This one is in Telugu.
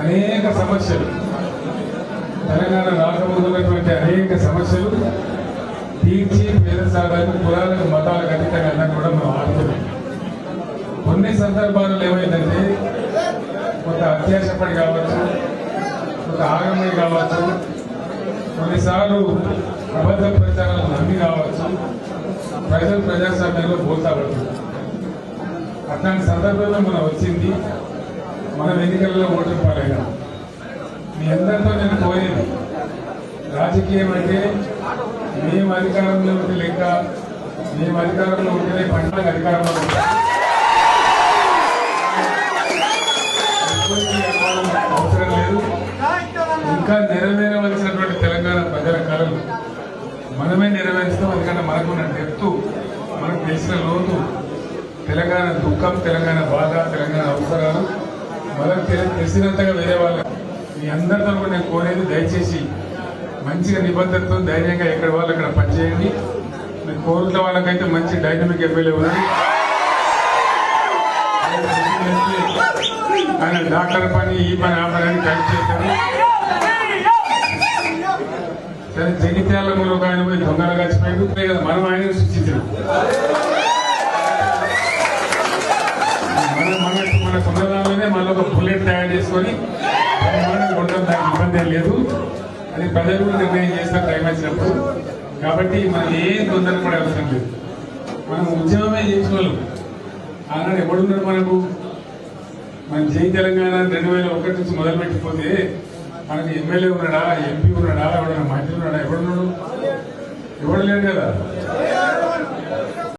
అనేక సమస్యలు. తెలంగాణ రాకముందు ఉన్నటువంటి అనేక సమస్యలు తీర్చి పేద సాధారణ కులాలకు మతాలకు అతీతంగా అన్నా కూడా మనం ఆడుతున్నాం కొన్ని సందర్భాల్లో ఏమైందంటే కొంత అత్యాశపడి కావచ్చు కొంత ఆగమని కావచ్చు కొన్నిసార్లు అబద్ధ ప్రచారాలు నమ్మి కావచ్చు. ప్రజలు ప్రజాస్వామ్యంలో పోతా అట్లాంటి సందర్భంలో మనం వచ్చింది మనం ఎన్నికల్లో ఓటర్ పాలైనా మీ అందరితో నేను పోయేది. రాజకీయం అంటే మేము అధికారంలో ఉంటే లెక్క మేము అధికారంలో ఉంటేనే పంటలకు అధికారంలో ఉంటాం. అవసరం లేదు. ఇంకా నెరవేరవలసిన తెలంగాణ ప్రజల కళలు మనమే మనకు ఎందుకంటే మనకున్న మనకు తెలిసిన లోతు తెలంగాణ దుఃఖం తెలంగాణ బాధ తెలంగాణ అవసరాలు మనకు తెలిసినంతగా వేరే వాళ్ళ. మీ అందరితో కూడా నేను కోరేది దయచేసి మంచిగా నిబద్ధతతో ధైర్యంగా ఎక్కడ వాళ్ళు అక్కడ పనిచేయండి. మీరు కోరుట్ల వాళ్ళకైతే మంచి డైనమిక్ ఎమ్మెల్యే ఉన్నది. ఆయన డాక్టర్ పని ఈ పని ఆ పని అని కలిసి చేశారు. కానీ జగిత్యాల మూల ఒక ఆయన పోయి దొంగలు కలిసిపోయాడు? కదా మనం ఆయన సృష్టించాం మన మన మన కున్నదాలోనే మళ్ళీ ఒక బుల్లెట్ తయారు చేసుకొని ఉండడం దానికి ఇబ్బంది లేదు. అది ప్రజలు కూడా నిర్ణయం చేస్తారు టైం వచ్చినప్పుడు. కాబట్టి మనం ఏం తొందర కూడా అవసరం లేదు. మనం ఉద్యమమే చేసిన వాళ్ళం ఆనాడు ఎవడున్నారు మనకు? మన జై తెలంగాణ రెండు వేల ఒకటి నుంచి మొదలు పెట్టిపోతే మనకి ఎమ్మెల్యే ఉన్నాడా ఎంపీ ఉన్నాడా ఎవడన్నా మంత్రి ఉన్నాడా ఎవడున్నాడు ఎవడు లేడు కదా